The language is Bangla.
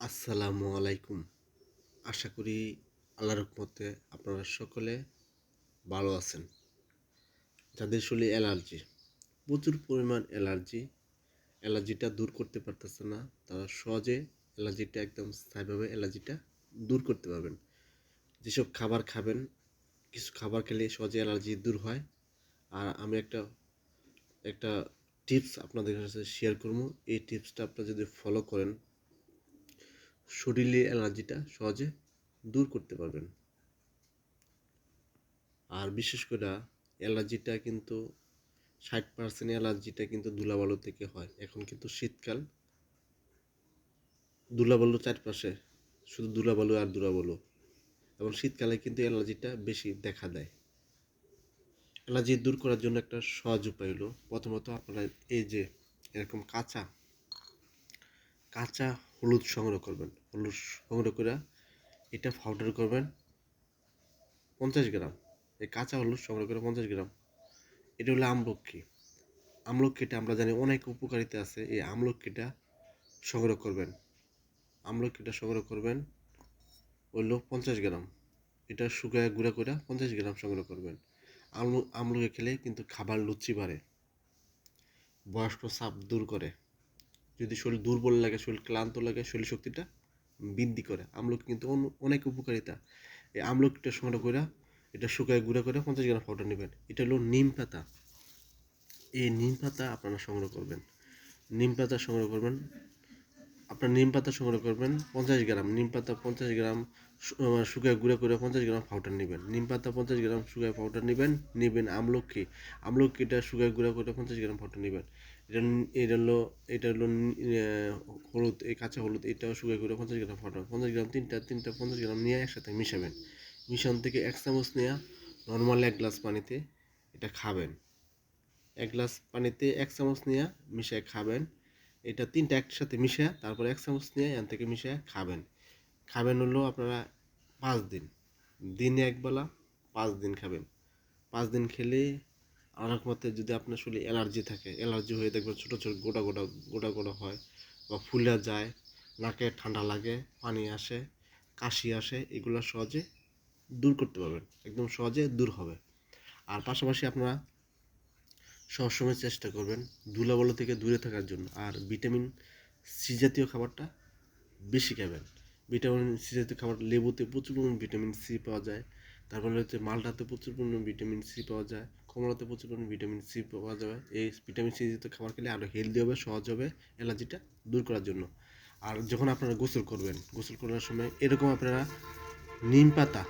আসসালামু আলাইকুম। আশা করি আল্লাহর রহমতে আপনারা সকলে ভালো আছেন। যাদের শরীরে অ্যালার্জি, প্রচুর পরিমাণ অ্যালার্জি, অ্যালার্জিটা দূর করতে পারতেছে না, তারা সহজে অ্যালার্জিটা একদম স্থায়ীভাবে অ্যালার্জিটা দূর করতে পারবেন। যেসব খাবার খাবেন, কিছু খাবার খেলে সহজে অ্যালার্জি দূর হয়। আর আমি একটা একটা টিপস আপনাদের কাছে শেয়ার করব। এই টিপসটা আপনারা যদি ফলো করেন শরীরে অ্যালার্জিটা সহজে দূর করতে পারবেন। আর বিশেষ করে অ্যালার্জিটা কিন্তু ষাট পার্সেন্ট অ্যালার্জিটা কিন্তু ধুলাবালু থেকে হয়। এখন কিন্তু শীতকাল। ধুলাবালু চারপাশে শুধু ধুলাবালু আর ধুলাবালু। এবং শীতকালে কিন্তু অ্যালার্জিটা বেশি দেখা দেয়। অ্যালার্জি দূর করার জন্য একটা সহজ উপায় হলো, প্রথমত আপনারা এই যে এরকম কাঁচা কাঁচা হলুদ সংগ্রহ করবেন। হলুদ সংগ্রহ করে এটা পাউডার করবেন। পঞ্চাশ গ্রাম। এই কাঁচা হলুদ সংগ্রহ করে পঞ্চাশ গ্রাম। এটা হলো আমলক্ষী। আমলক্ষীটা আমরা জানি অনেক উপকারিতা আছে। এই আমলক্ষীটা সংগ্রহ করবেন। আমলক্ষীটা সংগ্রহ করবেন হলো পঞ্চাশ গ্রাম। এটা শুকায় গুঁড়া করে পঞ্চাশ গ্রাম সংগ্রহ করবেন। আমলু আমলকি খেলে কিন্তু খাবার লুচি বাড়ে। বয়স্ক চাপ দূর করে। যদি শরীর দুর্বল লাগে, শরীর ক্লান্ত লাগে, শরীর শক্তিটা বৃদ্ধি করে। আমলকি কিন্তু অন- অনেক উপকারিতা। এই আমলকিটা সংগ্রহ করে এটা শুকায় গুঁড়া করে পঞ্চাশ গ্রাম পাউডার নেবেন। এটা হলো নিম পাতা। এই নিম পাতা আপনারা সংগ্রহ করবেন। নিম পাতা সংগ্রহ করবেন। আপনার নিম পাতা সংগ্রহ করবেন, পঞ্চাশ গ্রাম। নিম পাতা পঞ্চাশ গ্রাম শুকায় গুঁড়া করে পঞ্চাশ গ্রাম পাউডার নেবেন। নিম পাতা পঞ্চাশ গ্রাম শুকায় পাউডার নেবেন নেবেন আমলকি। আমলকিটা শুকায় গুঁড়া করে পঞ্চাশ গ্রাম পাউডার নেবেন। এটা এটা হলো এটা হলো হলুদ, এই কাঁচা হলুদ, এটাও শুকায় করে পঞ্চাশ গ্রাম পাউডার পঞ্চাশ গ্রাম তিনটা তিনটা পঞ্চাশ গ্রাম নিয়ে একসাথে মিশাবেন। মিশান থেকে এক চামচ নেওয়া নর্মাল এক গ্লাস পানিতে এটা খাবেন। এক গ্লাস পানিতে এক চামচ নিয়ে মিশিয়ে খাবেন। এটা তিনটা একসাথে মিশিয়ে তারপর এক চামচ নিয়ে এখান থেকে মিশিয়ে খাবেন। খাবেন হলো আপনারা পাঁচ দিন। দিনে একবেলা পাঁচ দিন খাবেন। পাঁচ দিন খেলে আমার মতে যদি আপনার শরীরে অ্যালার্জি থাকে, অ্যালার্জি হয়ে দেখবেন ছোটো ছোটো গোটা গোটা গোটা গোটা হয় বা ফুলে যায়, নাকে ঠান্ডা লাগে, পানি আসে, কাশি আসে, এগুলো সহজে দূর করতে পারবেন, একদম সহজে দূর হবে। আর পাশাপাশি আপনারা সবসময় চেষ্টা করবেন ধুলাবালু থেকে দূরে থাকার জন্য। আর ভিটামিন সি জাতীয় খাবারটা বেশি খাবেন। ভিটামিন সি জাতীয় খাবার, লেবুতে প্রচুর ভিটামিন সি পাওয়া যায়। তারপরে হচ্ছে মালটাতে প্রচুর পরিমাণে ভিটামিন সি পাওয়া যায়, কমলাতে প্রচুর পরিমাণে ভিটামিন সি পাওয়া যাবে। এই ভিটামিন সি যুক্ত খাবার খেলে আরও হেলদি হবে, সহজ হবে অ্যালার্জিটা দূর করার জন্য। আর যখন আপনারা গোসল করবেন, গোসল করার সময় এরকম আপনারা নিম পাতা